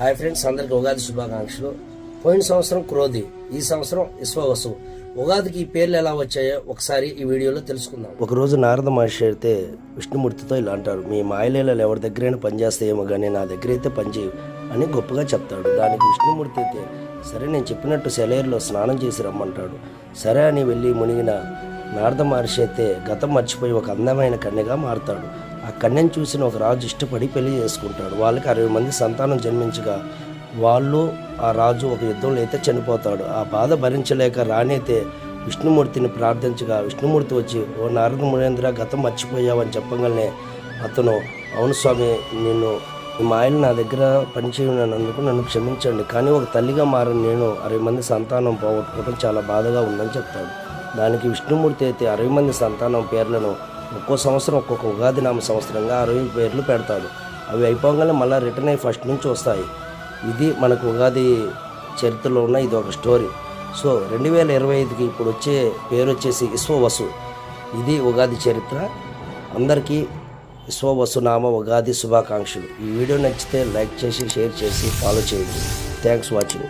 Hi friends అందరికి ఉగాది శుభాకాంక్షలు. పోయిన సంవత్సరం క్రోధి ఈ సంవత్సరం విశ్వవసు. ఉగాదికి ఈ పేర్లు ఎలా వచ్చాయో ఒకసారి ఈ వీడియోలో తెలుసుకుందాం. ఒక రోజు నారద మహర్షి అయితే విష్ణుమూర్తితో ఇలా అంటారు మీ మాయలీలలు ఎవరి దగ్గరైనా పనిచేస్తాయేమో కానీ నా దగ్గర అయితే పనిచేయవు అని గొప్పగా చెప్తాడు. దానికి విష్ణుమూర్తి అయితే సరే నేను చెప్పినట్టు సెలైర్లో స్నానం చేసి రమ్మంటాడు. సరే అని వెళ్ళి మునిగిన నారద మహర్షి అయితే గతం మర్చిపోయి ఒక అందమైన కన్యగా మారుతాడు. కన్యను చూసిన ఒక రాజు ఇష్టపడి పెళ్ళి చేసుకుంటాడు. వాళ్ళకి అరవై మంది సంతానం జన్మించగా వాళ్ళు ఆ రాజు ఒక యుద్ధంలో అయితే చనిపోతాడు. ఆ బాధ భరించలేక రానైతే విష్ణుమూర్తిని ప్రార్థించగా విష్ణుమూర్తి వచ్చి ఓ నారద మునేంద్ర గతం మర్చిపోయావని చెప్పగానే అతను అవును స్వామి నేను మా ఆయన నా దగ్గర పనిచేయనందుకు నన్ను క్షమించండి. కానీ ఒక తల్లిగా మారిన నేను అరవై మంది సంతానం పోగొట్టుకోవడం చాలా బాధగా ఉందని చెప్తాడు. దానికి విష్ణుమూర్తి అయితే అరవై మంది సంతానం పేర్లను ఒక్కో సంవత్సరం ఒక్కొక్క ఉగాది నామ సంవత్సరంగా అరవై పేర్లు పెడతాడు అవి అయిపోగానే మళ్ళీ రిటర్న్ అయ్యి ఫస్ట్ నుంచి వస్తాయి. ఇది మనకు ఉగాది చరిత్రలో ఉన్న ఇది ఒక స్టోరీ. సో రెండు వేల ఇరవై ఐదుకి ఇప్పుడు వచ్చే పేరు వచ్చేసి విశ్వవసు. ఇది ఉగాది చరిత్ర. అందరికీ విశ్వవసునామ ఉగాది శుభాకాంక్షలు. ఈ వీడియో నచ్చితే లైక్ చేసి షేర్ చేసి ఫాలో చేయండి. Thanks watching